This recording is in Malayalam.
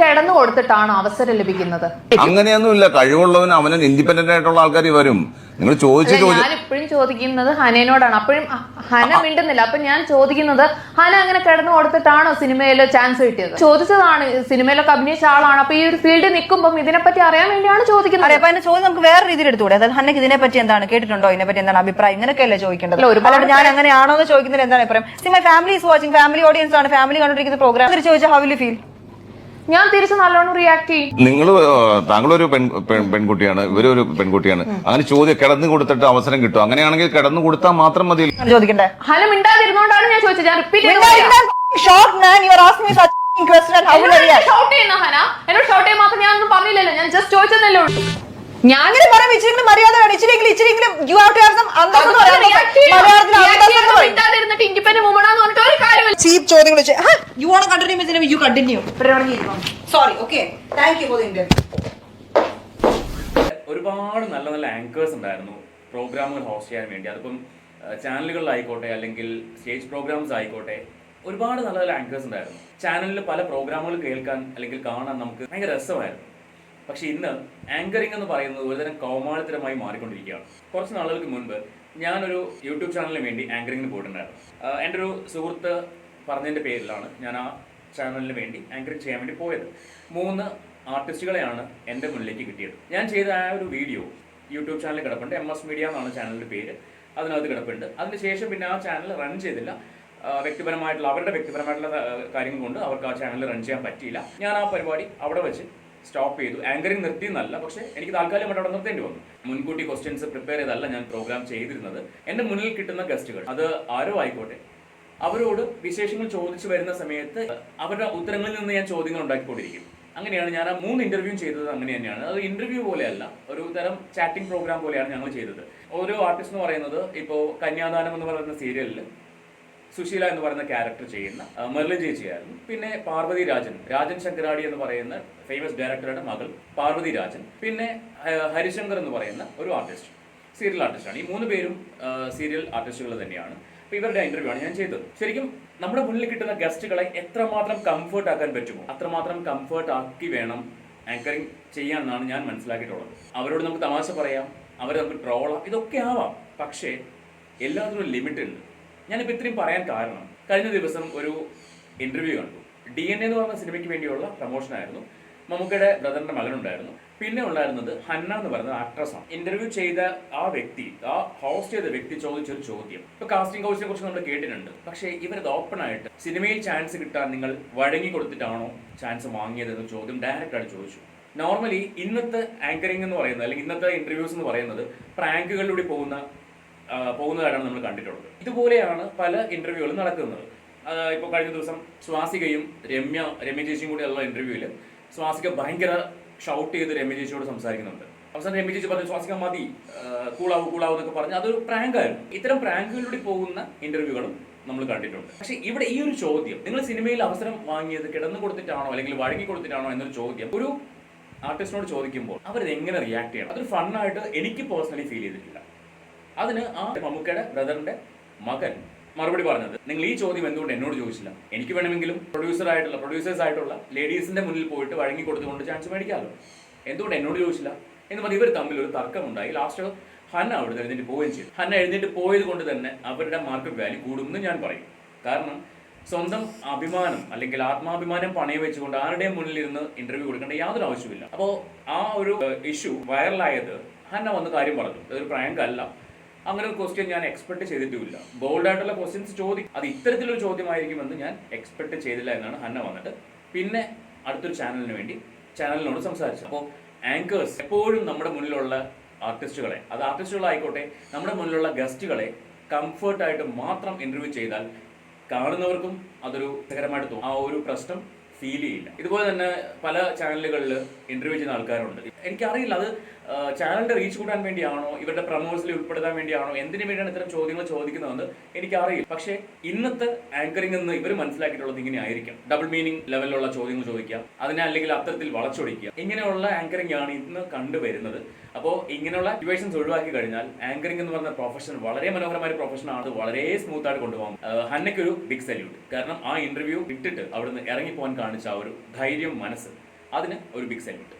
കിടന്നു കൊടുത്തിട്ടാണോ അവസരം ലഭിക്കുന്നത്. അങ്ങനെയൊന്നുമില്ല. കഴിവുള്ളവന് അവന് ഇൻഡിപെൻഡന്റ് ആയിട്ടുള്ള ആൾക്കാർ വരും. നിങ്ങൾ ചോദിച്ച് ഞാൻ ഇപ്പോഴും ചോദിക്കുന്നത് ഹനേനോടാണ്. അപ്പോഴും ഹന മിണ്ടുന്നില്ല. അപ്പൊ ഞാൻ ചോദിക്കുന്നത് ഹന അങ്ങനെ കിടന്നു കൊടുത്തിട്ടാണോ സിനിമയിൽ ചാൻസ് കിട്ടിയത്? ചോദിച്ചതാണ് സിനിമയിലൊക്കെ അഭിനയിച്ച ആളാണ്. അപ്പൊ ഈ ഒരു ഫീൽഡിൽ നിൽക്കുമ്പോൾ ഇതിനെപ്പറ്റി അറിയാൻ വേണ്ടിയാണ് ചോദിക്കുന്നത്. അതെ അപ്പൊ അതിന്റെ ചോദ്യം നമുക്ക് വേറെ രീതിയിൽ എടുത്തുകൂടെ? അതായത് ഹനക്ക് ഇതിനെപ്പറ്റി എന്താണ് കേട്ടിട്ടുണ്ടോ? ഇതിനെപ്പറ്റി എന്താണ് അഭിപ്രായം? ഇങ്ങനെയൊക്കെയല്ലേ ചോദിക്കേണ്ടത്? ഒരുപാട് ഞാൻ അങ്ങനെയാണോ എന്ന് ചോദിക്കുന്നത് എന്താണ് അഭിപ്രായം? See my family is watching family audience ആണ്. ഫാമിലി കണ്ടിരിക്കുന്ന പ്രോഗ്രാം ചോദിച്ചാൽ ഹൗ വിൽ ഫീൽ ഞാൻ തിരിച്ച് നല്ലോണം റിയാക്ട് ചെയ്യും. നിങ്ങൾ താങ്കളൊരു പെൺ പെൺ- പെൺകുട്ടിയാണ് ഇവരൊരു പെൺകുട്ടിയാണ്. അങ്ങനെ ചോദ്യം കിടന്നു കൊടുത്തിട്ട് അവസരം കിട്ടും. അങ്ങനെയാണെങ്കിൽ കിടന്നു കൊടുത്താൽ മാത്രം മതി. ചോദിക്കണ്ടേ? ഹന മിണ്ടാതിരുന്നോണ്ടാണ് ഞാൻ ചോദിച്ചത്. ഞാൻ repeat short man you are me such how will react shout ചെയ്യുന്ന ഹന? എന്നോട് ഷൗട്ട് ചെയ്യാൻ മാത്രം ഞാൻ ഒന്നും പറഞ്ഞില്ലല്ലോ. ഞാൻ ജസ്റ്റ് ചോദിച്ചതല്ലേ ഉള്ളൂ. ഞാൻ അങ്ങനെ പറയാം ഇച്ചിരിയെങ്കിലും മര്യാദ വേണം ഇച്ചിരിയെങ്കിലും ഇച്ചിരിയെങ്കിലും you have to have some എന്ന്. മലയാളത്തിൽ എന്ന് പറയും. എന്ന് പറഞ്ഞിട്ട് ഒരു ചീപ്പ് ചോദ്യങ്ങൾ you won't continue miss you continue sorry okay thank you for the interview ഒരുപാട് നല്ല നല്ല ആങ്കേഴ്സ് ഉണ്ടായിരുന്നു പ്രോഗ്രാമുകൾ ഹോസ്റ്റ് ചെയ്യാൻ വേണ്ടി. അതിപ്പം ചാനലുകളിലായിക്കോട്ടെ അല്ലെങ്കിൽ സ്റ്റേജ് പ്രോഗ്രാംസ് ആയിക്കോട്ടെ ഒരുപാട് നല്ല നല്ല ആങ്കേഴ്സ് ഉണ്ടായിരുന്നു. ചാനലിൽ പല പ്രോഗ്രാമുകൾ കേൾക്കാൻ അല്ലെങ്കിൽ കാണാൻ നമുക്ക് ഭയങ്കര രസമായിരുന്നു. പക്ഷെ ഇന്ന് ആങ്കറിംഗ് എന്ന് പറയുന്നത് ഒരുതരം കൗമാരത്തരമായി മാറിക്കൊണ്ടിരിക്കുകയാണ്. കുറച്ച് നാളുകൾക്ക് മുൻപ് ഞാനൊരു യൂട്യൂബ് ചാനലിന് വേണ്ടി ആങ്കറിങ്ങിന് പോയിട്ടുണ്ടായിരുന്നു. എന്റെ ഒരു സുഹൃത്ത് പറഞ്ഞതിന്റെ പേരിലാണ് ഞാൻ ആ ചാനലിന് വേണ്ടി ആങ്കറിങ് ചെയ്യാൻ വേണ്ടി പോയത്. മൂന്ന് ആർട്ടിസ്റ്റുകളെയാണ് എന്റെ മുന്നിലേക്ക് കിട്ടിയത്. ഞാൻ ചെയ്ത ആ ഒരു വീഡിയോ യൂട്യൂബ് ചാനലിൽ കിടപ്പുണ്ട്. എം എസ് മീഡിയ എന്നാണ് ചാനലിന്റെ പേര്. അതിനകത്ത് കിടപ്പുണ്ട്. അതിനുശേഷം പിന്നെ ആ ചാനൽ റൺ ചെയ്തില്ല. വ്യക്തിപരമായിട്ടുള്ള അവരുടെ വ്യക്തിപരമായിട്ടുള്ള കാര്യങ്ങൾ കൊണ്ട് അവർക്ക് ആ ചാനൽ റൺ ചെയ്യാൻ പറ്റിയില്ല. ഞാൻ ആ പരിപാടി അവിടെ വെച്ച് സ്റ്റോപ്പ് ചെയ്തു. ആങ്കറിങ് നിർത്തി എന്നല്ല പക്ഷേ എനിക്ക് താൽക്കാലികമായിട്ട് അവിടെ നിർത്തേണ്ടി വന്നു. മുൻകൂട്ടി ക്വസ്റ്റ്യൻസ് പ്രിപ്പയർ ചെയ്തല്ല ഞാൻ പ്രോഗ്രാം ചെയ്തിരുന്നത്. എന്റെ മുന്നിൽ കിട്ടുന്ന ഗസ്റ്റുകൾ അത് ആരോ ആയിക്കോട്ടെ അവരോട് വിശേഷങ്ങൾ ചോദിച്ചു വരുന്ന സമയത്ത് അവരുടെ ഉത്തരങ്ങളിൽ നിന്ന് ഞാൻ ചോദ്യങ്ങൾ ഉണ്ടാക്കിക്കൊണ്ടിരിക്കും. അങ്ങനെയാണ് ഞാൻ ആ മൂന്ന് ഇന്റർവ്യൂ ചെയ്തത് അങ്ങനെ തന്നെയാണ്. അത് ഇന്റർവ്യൂ പോലെയല്ല ഒരു തരം ചാറ്റിംഗ് പ്രോഗ്രാം പോലെയാണ് ഞങ്ങൾ ചെയ്തത്. ഓരോ ആർട്ടിസ്റ്റ് എന്ന് പറയുന്നത് ഇപ്പോൾ കന്യാദാനം എന്ന് പറയുന്ന സീരിയലിൽ സുശീല എന്ന് പറയുന്ന ക്യാരക്ടർ ചെയ്യുന്ന മെർലിൻ ചേച്ചിയായിരുന്നു പിന്നെ പാർവതി രാജൻ രാജൻ ശങ്കരാടി എന്ന് പറയുന്ന ഫേമസ് ഡയറക്ടറുടെ മകൾ പാർവതി രാജൻ. പിന്നെ ഹരിശങ്കർ എന്ന് പറയുന്ന ഒരു ആർട്ടിസ്റ്റ് സീരിയൽ ആർട്ടിസ്റ്റാണ് ഈ മൂന്ന് പേരും സീരിയൽ ആർട്ടിസ്റ്റുകൾ തന്നെയാണ്. അപ്പൊ ഇവരുടെ ഇന്റർവ്യൂ ആണ് ഞാൻ ചെയ്തത്. ശരിക്കും നമ്മുടെ മുന്നിൽ കിട്ടുന്ന ഗസ്റ്റുകളെ എത്രമാത്രം കംഫർട്ട് ആക്കാൻ പറ്റുമോ അത്രമാത്രം കംഫർട്ട് ആക്കി വേണം ആങ്കറിങ് ചെയ്യാമെന്നാണ് ഞാൻ മനസ്സിലാക്കിയിട്ടുള്ളത്. അവരോട് നമുക്ക് തമാശ പറയാം അവരെ നമുക്ക് ട്രോളാം ഇതൊക്കെ ആവാം. പക്ഷേ എല്ലാത്തിനും ലിമിറ്റ് ഉണ്ട്. ഞാനിപ്പോൾ ഇത്രയും പറയാൻ കാരണം കഴിഞ്ഞ ദിവസം ഒരു ഇന്റർവ്യൂ കണ്ടു. ഡി എൻ എന്ന് പറഞ്ഞ സിനിമയ്ക്ക് വേണ്ടിയുള്ള പ്രൊമോഷൻ ആയിരുന്നു. മമ്മൂക്കയുടെ ബ്രദറിന്റെ മകനുണ്ടായിരുന്നു. പിന്നെ ഉണ്ടായിരുന്നത് ഹന്ന എന്ന് പറയുന്ന ആക്ട്രസ് ഇന്റർവ്യൂ ചെയ്ത ആ വ്യക്തി ആ ഹോസ്റ്റ് ചെയ്ത വ്യക്തി ചോദിച്ചൊരു ചോദ്യം. ഇപ്പൊ കാസ്റ്റിംഗ് കൗച്ചിനെ കുറിച്ച് നമ്മൾ കേട്ടിട്ടുണ്ട്. പക്ഷേ ഇവരത് ഓപ്പൺ ആയിട്ട് സിനിമയിൽ ചാൻസ് കിട്ടാൻ നിങ്ങൾ വഴങ്ങി കൊടുത്തിട്ടാണോ ചാൻസ് വാങ്ങിയത് എന്ന ചോദ്യം ഡയറക്റ്റ് ആയിട്ട് ചോദിച്ചു. നോർമലി ഇന്നത്തെ ആങ്കറിംഗ് എന്ന് പറയുന്നത് അല്ലെങ്കിൽ ഇന്നത്തെ ഇന്റർവ്യൂസ് എന്ന് പറയുന്നത് പ്രാങ്കുകളിലൂടെ പോകുന്ന പോകുന്നതായിട്ടാണ് നമ്മൾ കണ്ടിട്ടുള്ളത്. ഇതുപോലെയാണ് പല ഇന്റർവ്യൂകളും നടക്കുന്നത്. ഇപ്പോൾ കഴിഞ്ഞ ദിവസം സ്വാസികയും രമ്യ രമ്യ ചേച്ചിയും കൂടി ഉള്ള ഇന്റർവ്യൂവിൽ സ്വാസിക ഭയങ്കര ഷൗട്ട് ചെയ്ത് രമ്യ ചേച്ചിയോട് സംസാരിക്കുന്നുണ്ട്. അവസാനം രമ്യ ചേച്ചി പറഞ്ഞു സ്വാസിക മതി കൂളാവൂ കൂളാവൂ എന്നൊക്കെ പറഞ്ഞ് അതൊരു പ്രാങ്ക് ആയിരുന്നു. ഇത്തരം പ്രാങ്കുകളിലൂടെ പോകുന്ന ഇന്റർവ്യൂകളും നമ്മൾ കണ്ടിട്ടുണ്ട്. പക്ഷെ ഇവിടെ ഈ ഒരു ചോദ്യം നിങ്ങൾ സിനിമയിൽ അവസരം വാങ്ങിയത് കിടന്നു കൊടുത്തിട്ടാണോ അല്ലെങ്കിൽ വഴങ്ങി കൊടുത്തിട്ടാണോ എന്നൊരു ചോദ്യം ഒരു ആർട്ടിസ്റ്റിനോട് ചോദിക്കുമ്പോൾ അവരത് എങ്ങനെ റിയാക്ട് ചെയ്യണം? അതൊരു ഫണ്ണായിട്ട് എനിക്ക് പേഴ്സണലി ഫീൽ ചെയ്തിട്ടില്ല. അതിന് ആ മമ്മൂക്കയുടെ ബ്രദറിന്റെ മകൻ മറുപടി പറഞ്ഞത്. നിങ്ങൾ ഈ ചോദ്യം എന്തുകൊണ്ട് എന്നോട് ചോദിച്ചില്ല. എനിക്ക് വേണമെങ്കിലും പ്രൊഡ്യൂസർ ആയിട്ടുള്ള പ്രൊഡ്യൂസേഴ്സ് ആയിട്ടുള്ള ലേഡീസിന്റെ മുന്നിൽ പോയിട്ട് വഴങ്ങി കൊടുത്തുകൊണ്ട് ചാൻസ് മേടിക്കാമല്ലോ എന്തുകൊണ്ട് എന്നോട് ചോദിച്ചില്ല? എന്ന് പറഞ്ഞ് ഇവർ തമ്മിൽ ഒരു തർക്കമുണ്ടായി. ലാസ്റ്റ് ഹന്ന അവിടെ എഴുന്നേറ്റ് പോവുകയും ചെയ്തു. ഹന്ന എഴുന്നേറ്റ് പോയത് കൊണ്ട് തന്നെ അവരുടെ മാർക്കറ്റ് വാല്യൂ കൂടുമെന്ന് ഞാൻ പറയും. കാരണം സ്വന്തം അഭിമാനം അല്ലെങ്കിൽ ആത്മാഭിമാനം പണയം വെച്ചുകൊണ്ട് ആരുടെയും മുന്നിൽ ഇരുന്ന് ഇന്റർവ്യൂ കൊടുക്കേണ്ട യാതൊരു ആവശ്യമില്ല അപ്പോൾ ആ ഒരു ഇഷ്യൂ വൈറലായത് ഹന്ന വന്ന് കാര്യം പറഞ്ഞു. അതൊരു പ്രാങ്ക് അല്ല. അങ്ങനെ ഒരു ക്വസ്റ്റ്യൻ ഞാൻ എക്സ്പെക്ട് ചെയ്തിട്ടുമില്ല. ബോൾഡ് ആയിട്ടുള്ള ക്വസ്റ്റ്യൻസ് ചോദിക്കും അത് ഇത്തരത്തിലൊരു ചോദ്യമായിരിക്കുമെന്ന് ഞാൻ എക്സ്പെക്ട് ചെയ്തില്ല എന്നാണ് ഹന്ന വന്നിട്ട്. പിന്നെ അടുത്തൊരു ചാനലിന് വേണ്ടി ചാനലിനോട് സംസാരിച്ചു അപ്പോൾ ആങ്കേഴ്സ് എപ്പോഴും നമ്മുടെ മുന്നിലുള്ള ആർട്ടിസ്റ്റുകളെ അത് ആർട്ടിസ്റ്റുകളായിക്കോട്ടെ നമ്മുടെ മുന്നിലുള്ള ഗസ്റ്റുകളെ കംഫർട്ടായിട്ട് മാത്രം ഇന്റർവ്യൂ ചെയ്താൽ കാണുന്നവർക്കും അതൊരു രസകരമായിട്ട് തോന്നും. ആ ഒരു പ്രശ്നം ഫീൽ ചെയ്യില്ല. ഇതുപോലെ തന്നെ പല ചാനലുകളിൽ ഇന്റർവ്യൂ ചെയ്യുന്ന ആൾക്കാരുണ്ട്. എനിക്കറിയില്ല അത് ചാനലിന്റെ റീച്ച് കൂട്ടാൻ വേണ്ടിയാണോ ഇവരുടെ പ്രമോഷനിൽ ഉൾപ്പെടുത്താൻ വേണ്ടിയാണോ എന്തിനു വേണ്ടിയാണ് ഇത്തരം ചോദ്യങ്ങൾ ചോദിക്കുന്നതെന്ന് എനിക്കറിയില്ല. പക്ഷേ ഇന്നത്തെ ആങ്കറിംഗ് എന്ന് ഇവർ മനസ്സിലാക്കിയിട്ടുള്ളത് ഇങ്ങനെ ആയിരിക്കും. ഡബിൾ മീനിങ് ലെവലിലുള്ള ചോദ്യങ്ങൾ ചോദിക്കുക അതിനെ അല്ലെങ്കിൽ അത്തരത്തിൽ വളച്ചൊടിക്കുക. ഇങ്ങനെയുള്ള ആങ്കറിംഗ് ആണ് ഇന്ന് കണ്ടുവരുന്നത്. അപ്പോൾ ഇങ്ങനെയുള്ള സിറ്റുവേഷൻസ് ഒഴിവാക്കി കഴിഞ്ഞാൽ ആങ്കറിംഗ് എന്ന് പറഞ്ഞ പ്രൊഫഷൻ വളരെ മനോഹരമായ പ്രൊഫഷൻ ആണ്. വളരെ സ്മൂത്ത് ആയിട്ട് കൊണ്ടുപോകാം ആഹ് ഹന്നയ്ക്ക് ഒരു ബിഗ് സല്യൂട്ട് കാരണം ആ ഇന്റർവ്യൂ ഇട്ടിട്ട് അവിടുന്ന് ഇറങ്ങിപ്പോകാൻ കാണിച്ച ആ ഒരു ധൈര്യം മനസ്സ്. അതിന് ഒരു ബിഗ് സല്യൂട്ട്